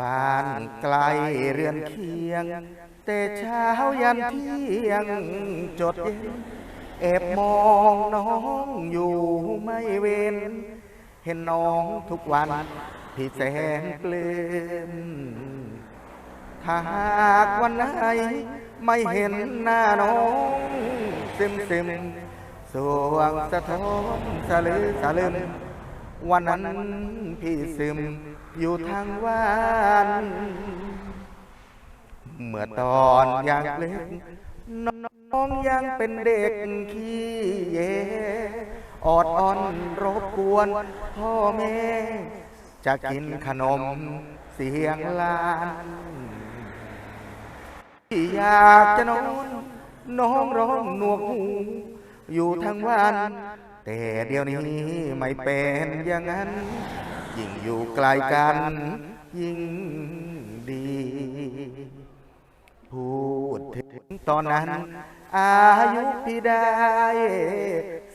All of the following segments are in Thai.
บ้านไกลเรือนเคียง แต่เช้ายันเที่ยงจดเย็นแอบมองน้องอยู่ไม่เว้น เห็นน้องทุกวันพี่แสนปลื้มถ้าหากวันไหนไม่เห็นหน้าน้องซึมซึมสวงสะท้อนสะลือสะลืมวันนั้นพี่ซึม อยู่ทางวานเมื่อตอนยังเล็กน้องยังเป็นเด็กขี้เยออดอ่อนรบกวนพ่อแม่ จะกินขนมเสียงลานที่อยากจะนอนน้องร้องหนวกหูอยู่ทั้งวัน แต่เดี๋ยวนี้ไม่เป็นอย่างนั้น ยิ่งอยู่ไกลกัน ยิ่งดี พูดถึงตอนนั้น อายุพี่ได้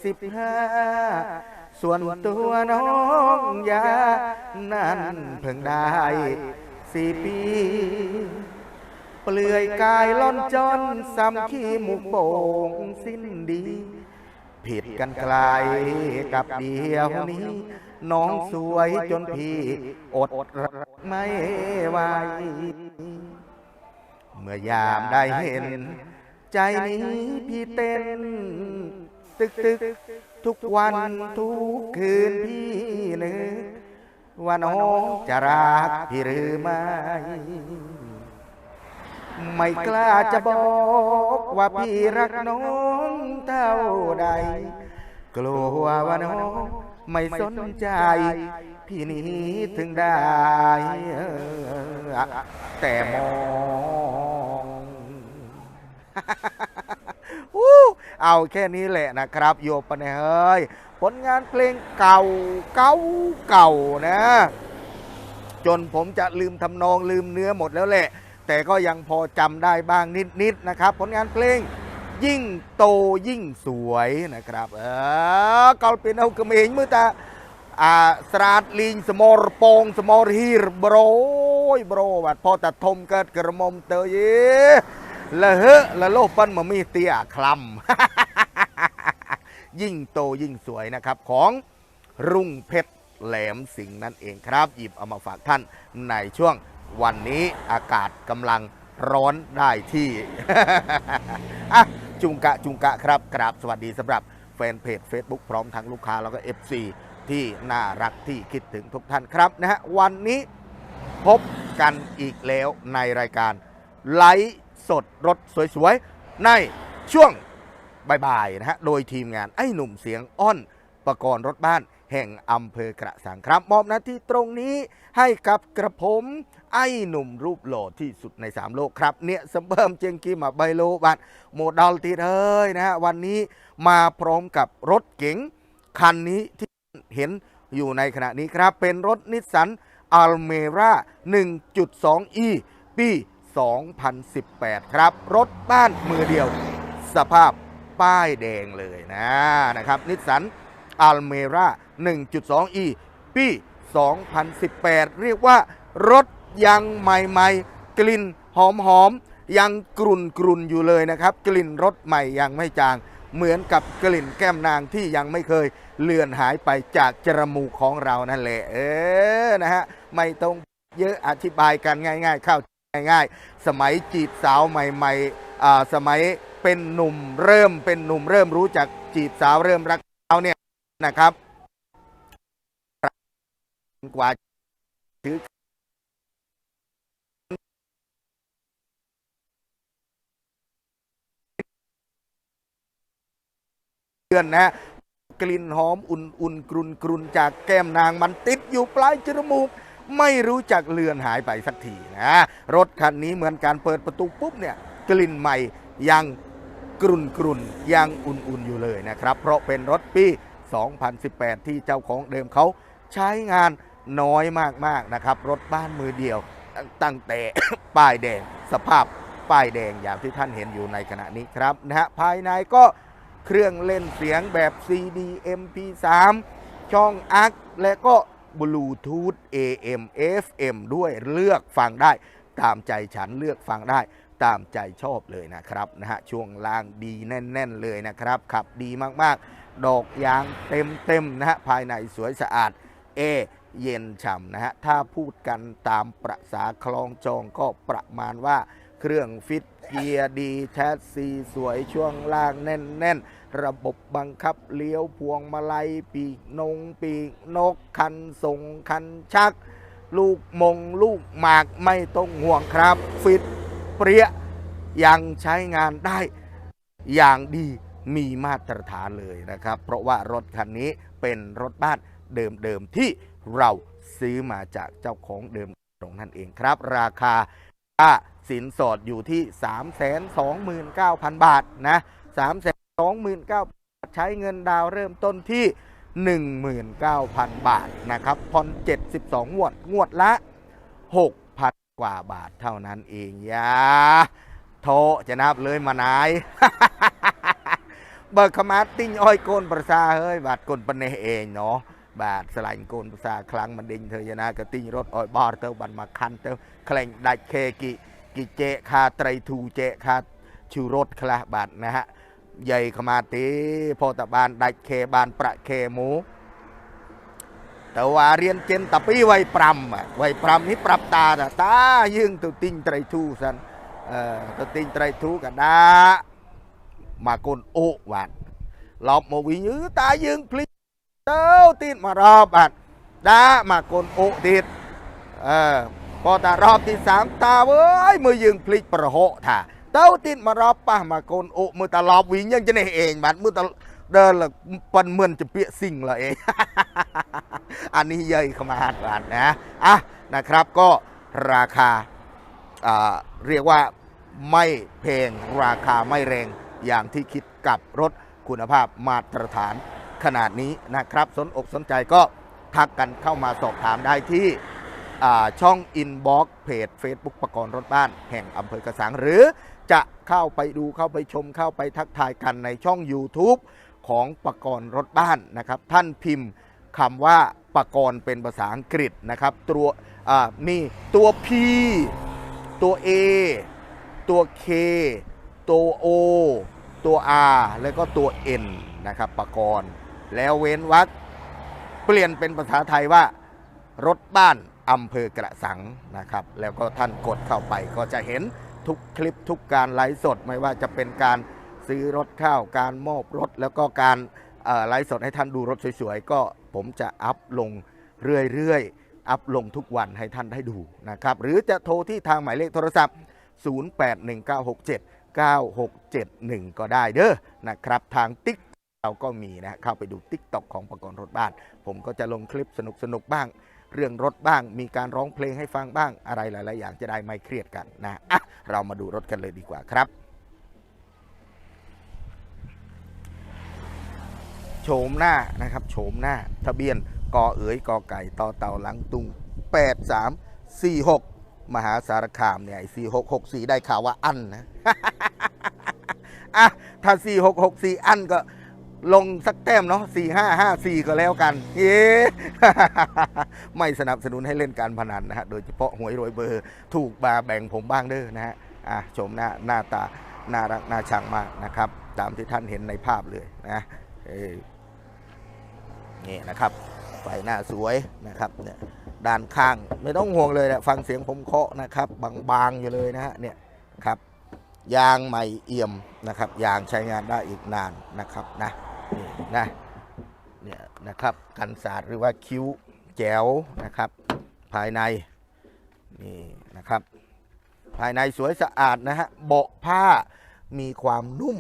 สิบห้าส่วนตัวน้องยา นั้นเพิ่งได้สี่ปี เปลือยกายล่อนจนซ้ำขี้หมุกโป่งสิ้นดี ผิดกันไกลกับเดียวนี้ น้องสวยจนพี่อดรักไม่ไหวเมื่อยามได้เห็น ใจนี้พี่เต้น ตึกตึกทุกวันทุกคืนพี่นึกว่าน้องจะรักพี่หรือไม่ ไม่กล้าจะบอกว่าพี่รักน้องเท่าใด กลัวว่าน้องไม่สนใจ พี่นี้ถึงได้ แต่มองอู้เอาแค่นี้แหละนะครับ โยปะเนเฮ้ยผลงานเพลงเก่าเก่าเก่านะ จนผมจะลืมทำนองลืมเนื้อหมดแล้วแหละ แต่ก็ยังพอจำได้บ้างนิดๆนะครับ ผลงานเพลงยิ่งโตยิ่งสวยนะครับเออกอลเป็นเอากระเมงมือตาอ่าสราดลิงสมอรโปงสมอรฮีรโบรยบรวัดพอแต่ทมเกิดกระมมเตยละเฮละโลปันมามีเตียคลำยิ่งโตยิ่งสวยนะครับของรุ่งเพชรแหลมสิงนั่นเองครับ หยิบเอามาฝากท่านในช่วง วันนี้อากาศกำลังร้อนได้ที่อะจุงกะจุงกะครับกราบสวัสดีสำหรับแฟนเพจ Facebook พร้อมทั้งลูกค้าแล้วก็ FC ที่น่ารักที่คิดถึงทุกท่านครับนะฮะวันนี้พบกันอีกแล้วในรายการไลฟ์สดรถสวยๆ ในช่วงบ่ายๆนะฮะโดยทีมงานไอ้หนุ่มเสียงอ้อนประกรณ์รถบ้านแห่งอำเภอกระสังครับมอบหน้าที่ตรงนี้ให้กับกระผม ไอ้หนุ่มรูปหล่อที่สุดใน 3 โลกครับ เนี่ยสมเบิมเจงกีมาใบโลบัตโมดอลตีเอ้ยนะฮะวันนี้มาพร้อมกับรถเก๋งคันนี้ที่เห็นอยู่ในขณะนี้ครับ เป็นรถนิสสันอัลเมร่า 1.2e ปี 2018 ครับ รถบ้านมือเดียว สภาพป้ายแดงเลยนะนะครับนิสสันอัลเมร่า 1.2e ปี 2018 เรียกว่ารถ ยังใหม่ๆ กลิ่นหอมๆ ยังกรุ่นกรุ่นๆอยู่เลยนะครับ กลิ่นรถใหม่ยังไม่จาง เหมือนกับกลิ่นแก้มนางที่ยังไม่เคยเลือนหายไปจากจมูกของเรานั่นแหละเออนะฮะไม่ต้องเยอะอธิบายกันง่าย ๆ เข้าง่ายๆ สมัยจีบสาวใหม่ๆอ่าสมัยเป็นหนุ่มเริ่มเป็นหนุ่มเริ่มรู้จักจีบสาวเริ่มรักสาวเนี่ยนะครับกว่าถือ เดือนนะฮะกลิ่นหอมอุ่นๆกรุนกรุนๆจากแก้มนางมันติดอยู่ปลายจมูก ไม่รู้จักเลือนหายไปสักทีนะรถคันนี้เหมือนการเปิดประตูปุ๊บเนี่ยกลิ่นใหม่ยังกรุนกรุนยังอุ่นๆอยู่เลยนะครับ เพราะเป็นรถปี 2018 ที่เจ้าของเดิมเขาใช้งานน้อยมากๆนะครับ รถบ้านมือเดียว ตั้งแต่ป้ายแดงสภาพป้ายแดงอย่างที่ท่านเห็นอยู่ในขณะนี้ครับนะฮะภายในก็ เครื่องเล่นเสียงแบบ CD MP3 ช่องอักและก็บลูทูธ AM FM ด้วยเลือกฟังได้ ตามใจฉันเลือกฟังได้ ตามใจชอบเลยนะครับนะฮะช่วงล่างดีแน่น ๆ เลยนะครับ ขับดีมากๆ ดอกยางเต็ม ๆ นะฮะภายในสวยสะอาดเอเย็นฉ่ำนะฮะ ถ้าพูดกันตามประษาคลองจองก็ประมาณว่าเครื่องฟิตเกียร์ดีแชสซีสวยช่วงล่างแน่น ๆ ระบบบังคับเลี้ยวพวงมาลัย ปีกนง ปีกนก คันส่งคันชัก ลูกมง ลูกหมากไม่ต้องห่วงครับ ฟิตเปรี้ยยังใช้งานได้อย่างดีมีมาตรฐานเลยนะครับ เพราะว่ารถคันนี้เป็นรถบ้านเดิมๆที่เราซื้อมาจากเจ้าของเดิมตรงนั่นเองครับ ราคาสินสอดอยู่ที่ 329,000 บาทนะ 29,000บาทใช้เงินดาวเริ่มต้นที่ 19,000 บาทนะครับผ่อน72งวดงวดละ 6,000 กว่าบาทเท่านั้นเองยาโทจะนับเลยมานายเบิกขมาติ้งอ้อยโกนประสาเฮ้ยบาทกนปนเนเองเนาะบาทสลายโกนประสาครั้งมันดิ่งเธอจะนะก็ติ้งรถอ้อยบอร์เตอบันมาคันเตอแคลงดัดเคกิกิเจคาไตรทูเจคาชูรถคลาบาทนะฮะ ใหญ่ขมาตีพอตะบานดัดเคบานประเคหมูแต่ว่าเรียนเจนตะปี้ไวยปรำไวยปรำนี่ปรับตาแต่ตายึงตุติ้งไตรทูสันเอ่อตัวติงไตรทูกันดามาโกนโอวัดลบมาวิ่งยื้อตายึงพลิกเต้าติดมารอบอัดดามาโกนโอติดเออพอตารอบที่สามตาเว้ยมือยึงพลิกประโหท่า ต้าติดมารอบป่ะมาโกนโอมือตาลอบวิ่งยังจะในเองบัดมือตาเดินละปันเหมือนจะเปียสิ่งละเองอันนี้เย่ยเข้ามาดบาทนะอะนะครับก็ราคาอ่าเรียกว่าไม่แพงราคาไม่แรงอย่างที่คิดกับรถคุณภาพมาตรฐานขนาดนี้นะครับ สนอกสนใจก็ทักกันเข้ามาสอบถามได้ที่ช่องอินบ็อกเพจ Facebook ประกรณ์รถบ้านแห่งอำเภอกระสังหรือ จะเข้าไปดูเข้าไปชมเข้าไปทักทายกันในช่อง YouTube ของประกรณ์รถบ้านนะครับ ท่านพิมพ์คำว่าประกรณ์เป็นภาษาอังกฤษนะครับ ตัวอ่ามีตัว P ตัว A ตัว K ตัว O ตัว R แล้วก็ตัว N นะครับประกรณ์แล้วเว้นวรรคเปลี่ยนเป็นภาษาไทยว่ารถบ้านอำเภอกระสังนะครับ แล้วก็ท่านกดเข้าไปก็จะเห็น ทุกคลิปทุกการไลฟ์สด ไม่ว่าจะเป็นการซื้อรถข้าวการมอบรถ แล้วก็การไลฟ์สดให้ท่านดูรถสวยๆ ก็ผมจะอัพลงเรื่อยๆ อัพลงทุกวันให้ท่านได้ดูนะครับ หรือจะโทรที่ทางหมายเลขโทรศัพท์ 0819679671 ก็ได้เด้อนะครับ ทางติ๊กเราก็มีนะเข้าไปดู t ิ k t o k ของประกรณ์รถบ้าน ผมก็จะลงคลิปสนุกๆบ้าง เรื่องรถบ้าง มีการร้องเพลงให้ฟังบ้างอะไรหลาย ๆ อย่างจะได้ไม่เครียดกันนะอะเรามาดูรถกันเลยดีกว่าครับโฉมหน้านะครับโฉมหน้า ทะเบียนกอเอ๋ยกอไก่ต่อเต่าหลังตุง 8346 มหาสารคามเนี่ยสี่หกหกสี่ได้ข่าวว่าอันนะอะถ้าสี่หกหกสี่อันก็ ลงสักแต้มเนาะสี่ห้าห้าสี่ก็แล้วกัน เย้ไม่สนับสนุนให้เล่นการพนันนะฮะ โดยเฉพาะหวยรวยเบอร์ ถูกบาแบ่งผมบ้างเด้อนะฮะ อะ ชมหน้าหน้าตา น่ารักน่าชังมากนะครับ ตามที่ท่านเห็นในภาพเลยนะเออนี่นะครับ ไฟหน้าสวยนะครับเนี่ยด้านข้างไม่ต้องห่วงเลยนะฟังเสียงผมเคาะนะครับ บางๆอยู่เลยนะฮะเนี่ยครับยางใหม่เอี่ยมนะครับยางใช้งานได้อีกนานนะครับนะ นี่นะเนี่ยนะครับกันสาดหรือว่าคิ้วแจ๋วนะครับ ภายในนี่นะครับ ภายในสวยสะอาดนะฮะเบาะผ้ามีความนุ่ม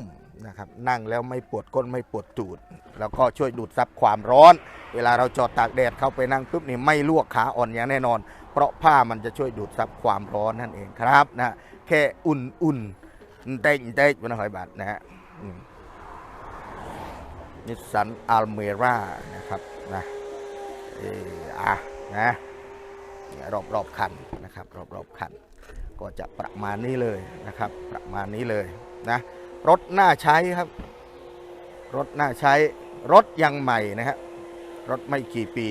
นะครับนั่งแล้วไม่ปวดก้นไม่ปวดตูด แล้วก็ช่วยดูดซับความร้อน เวลาเราจอดตากแดดเข้าไปนั่งปุ๊บนี่ไม่ลวกขาอ่อนอย่างแน่นอน เพราะผ้ามันจะช่วยดูดซับความร้อนนั่นเองครับนะแค่อุ่นๆเต้นเต้นวันหอยบาทนะฮะ นิสสันอัลเมร่านะครับนะเอออะนะรอบรอบคันนะครับรอบรอบคัน ก็จะประมาณนี้เลยนะครับ ประมาณนี้เลยนะรถน่าใช้ครับ รถน่าใช้รถยังใหม่นะฮะรถไม่กี่ปี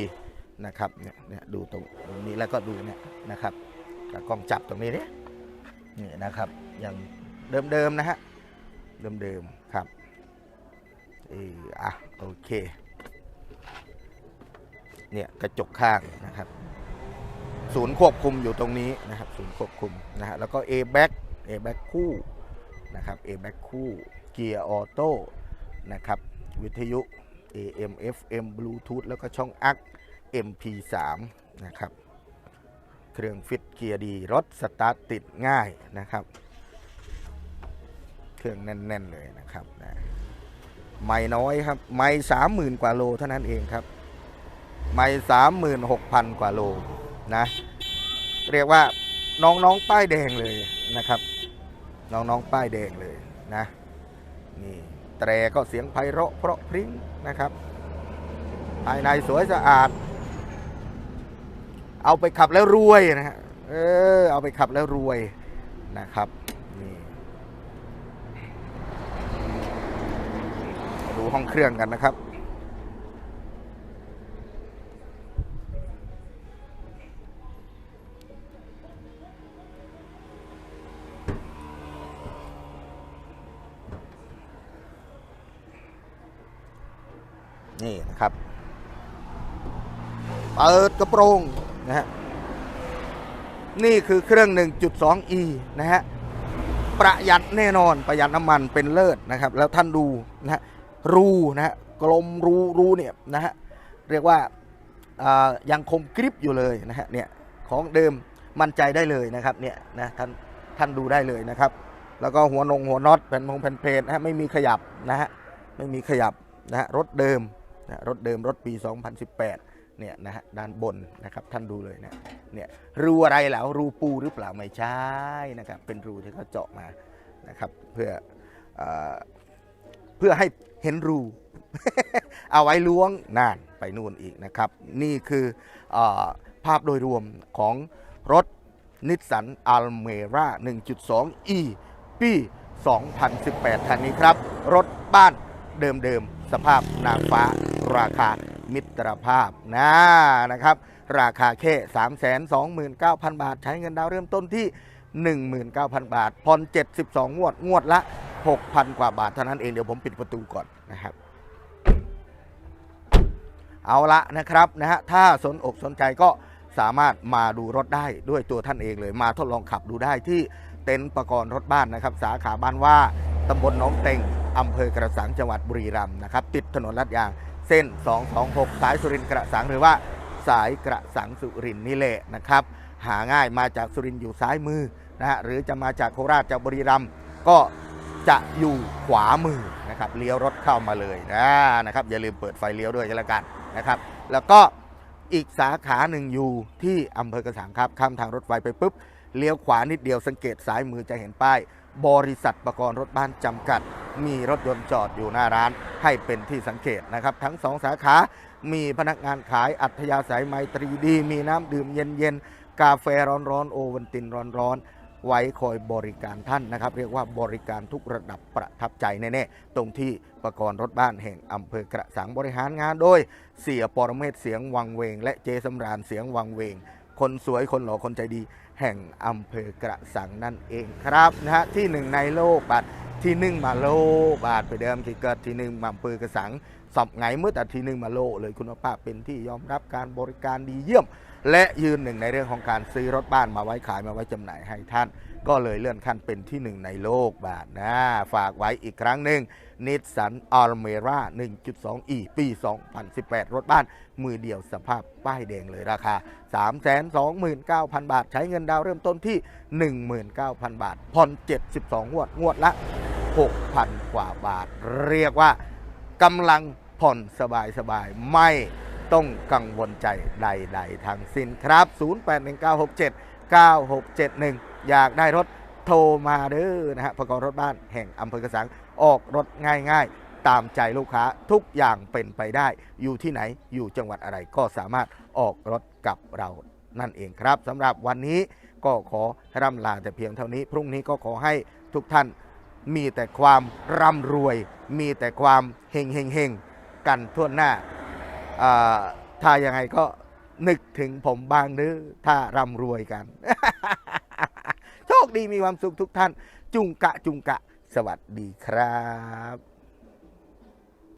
นะครับเนี่ยเนี่ยดูตรงตรงนี้แล้วก็ดูเนี่ยนะครับกล้องจับตรงนี้เนี่ยนี่นะครับอย่างเดิมๆนะฮะเดิมๆ เอออะโอเค เนี่ยกระจกข้างนะครับ ศูนย์ควบคุมอยู่ตรงนี้นะครับ ศูนย์ควบคุมนะฮะแล้วก็ A back A back คู่นะครับ A back คู่เกียร์ออโต้นะครับ วิทยุ AM FM Bluetooth แล้วก็ช่องอัก MP3 นะครับ เครื่องฟิตเกียร์ดี รถสตาร์ทติดง่ายนะครับ เครื่องแน่น ๆ เลยนะครับนะ ไม่น้อยครับ ไม่สามหมื่นกว่าโลเท่านั้นเองครับ ไม่สามหมื่นหกพันกว่าโลนะ เรียกว่าน้องๆป้ายแดงเลยนะครับ น้องๆป้ายแดงเลยนะ นี่แตรก็เสียงไพเราะเพราะพริ้งนะครับ ภายในสวยสะอาด เอาไปขับแล้วรวยนะฮะ เออ เอาไปขับแล้วรวยนะครับ นี่มาดู ห้องเครื่องกันนะครับ นี่นะครับ เปิดกระโปรงนะฮะนี่คือเครื่อง 1.2e นะฮะ ประหยัดแน่นอนประหยัดน้ำมันเป็นเลิศนะครับ แล้วท่านดูนะฮะ รูนะฮะกลมรูรูเนี่ยนะฮะเรียกว่าายังคมกริบอยู่เลยนะฮะเนี่ยของเดิมมั่นใจได้เลยนะครับเนี่ยนะท่านท่านดูได้เลยนะครับ แล้วก็หัวนงหัวน็อตแผ่นพงแผ่นเพลทนะฮะไม่มีขยับนะฮะไม่มีขยับนะฮะรถเดิมนะรถเดิมรถปี 2018เนี่ยนะฮะด้านบนนะครับท่านดูเลยนะเนี่ยรูอะไรแล้วรูปูหรือเปล่าไม่ใช่นะครับเป็นรูที่เขาเจาะมานะครับเพื่อเออเพื่อให้ เห็นรู เอาไว้ล้วงนานไปนู่นอีกนะครับ นี่คืออภาพโดยรวมของรถนิสสันอัลเมร่า 1.2e ปี 2018 คันนี้ครับ รถบ้านเดิมๆ สภาพนางฟ้าราคามิตรภาพนะนะครับ ราคาแค่ 329,000 บาท ใช้เงินดาวเริ่มต้นที่ 19,000 บาทผ่อน72 งวด งวดละ 6,000 กว่าบาทเท่านั้นเองเดี๋ยวผมปิดประตูก่อนนะครับ เอาละนะครับนะฮะถ้าสนอกสนใจก็สามารถมาดูรถได้ด้วยตัวท่านเองเลย มาทดลองขับดูได้ที่เต็นท์ประกรณ์รถบ้านนะครับ สาขาบ้านว่าตำบลหนองเต็งอำเภอกระสังจังหวัดบุรีรัมย์นะครับติดถนนลาดยางเส้น 226 สายสุรินทร์กระสังหรือว่าสายกระสังสุรินทร์นี่แหละนะครับ หาง่ายมาจากสุรินทร์อยู่ซ้ายมือนะฮะหรือจะมาจากโคราชจากบุรีรัมย์ก็ จะอยู่ขวามือนะครับเลี้ยวรถเข้ามาเลยนะนะครับอย่าลืมเปิดไฟเลี้ยวด้วยกันละกันนะครับแล้วก็อีกสาขาหนึ่งอยู่ที่อำเภอกระสังครับข้ามทางรถไฟไปปุ๊บเลี้ยวขวานิดเดียวสังเกตซ้ายมือจะเห็นป้าย บริษัทประกรณ์รถบ้านจำกัด มีรถยนต์จอดอยู่หน้าร้านให้เป็นที่สังเกตนะครับ ทั้งสองสาขา มีพนักงานขายอัธยาศัยไมตรีดี มีน้ำดื่มเย็นๆ กาแฟร้อนๆ โอวันตินร้อนๆ ไว้คอยบริการท่านนะครับ เรียกว่าบริการทุกระดับประทับใจแน่ๆ ตรงที่ประกรณ์รถบ้านแห่งอำเภอกระสังบริหารงานโดย เสียปรเมศเสียงวังเวง และเจสำราญเสียงวังเวง คนสวยคนหล่อคนใจดี แห่งอำเภอกระสังนั่นเองครับนะฮะที่หนึ่งในโลกบาทที่หนึ่งมาโลบาทไปเดิมที่เกิดที่หนึ่งมาอำเภอกระสังสอบไงเมื่อแต่ที่หนึ่งมาโลเลยคุณภาพเป็นที่ยอมรับการบริการดีเยี่ยม และยืนหนึ่งในเรื่องของการซื้อรถบ้านมาไว้ขายมาไว้จำหน่ายให้ท่าน ก็เลยเลื่อนขั้นเป็นที่หนึ่งในโลกบาทนะ ฝากไว้อีกครั้งหนึ่งนิสสันอัลเมร่า 1.2e ปี 2018 รถบ้านมือเดียวสภาพป้ายแดงเลยราคา 329,000 บาท ใช้เงินดาวเริ่มต้นที่ 19,000 บาทผ่อน72 งวด งวดละ 6,000 กว่าบาท เรียกว่ากำลังผ่อนสบายๆไม่ ต้องกังวลใจใดๆทั้งสิ้นครับ 0819679671 อยากได้รถโทรมาเด้อนะฮะประกอบรถบ้านแห่งอำเภอกระสังออกรถง่ายๆ ตามใจลูกค้าทุกอย่างเป็นไปได้ อยู่ที่ไหนอยู่จังหวัดอะไรก็สามารถออกรถกับเรานั่นเองครับสำหรับวันนี้ก็ขอร่ำลาแต่เพียงเท่านี้ พรุ่งนี้ก็ขอให้ทุกท่านมีแต่ความร่ำรวย มีแต่ความเฮงเฮงเฮงกันทั่วหน้าอ่า ถ้ายังไงก็นึกถึงผมบางเด้อถ้าร่ำรวยกัน โชคดีมีความสุขทุกท่าน จุงกะจุงกะ สวัสดีครับ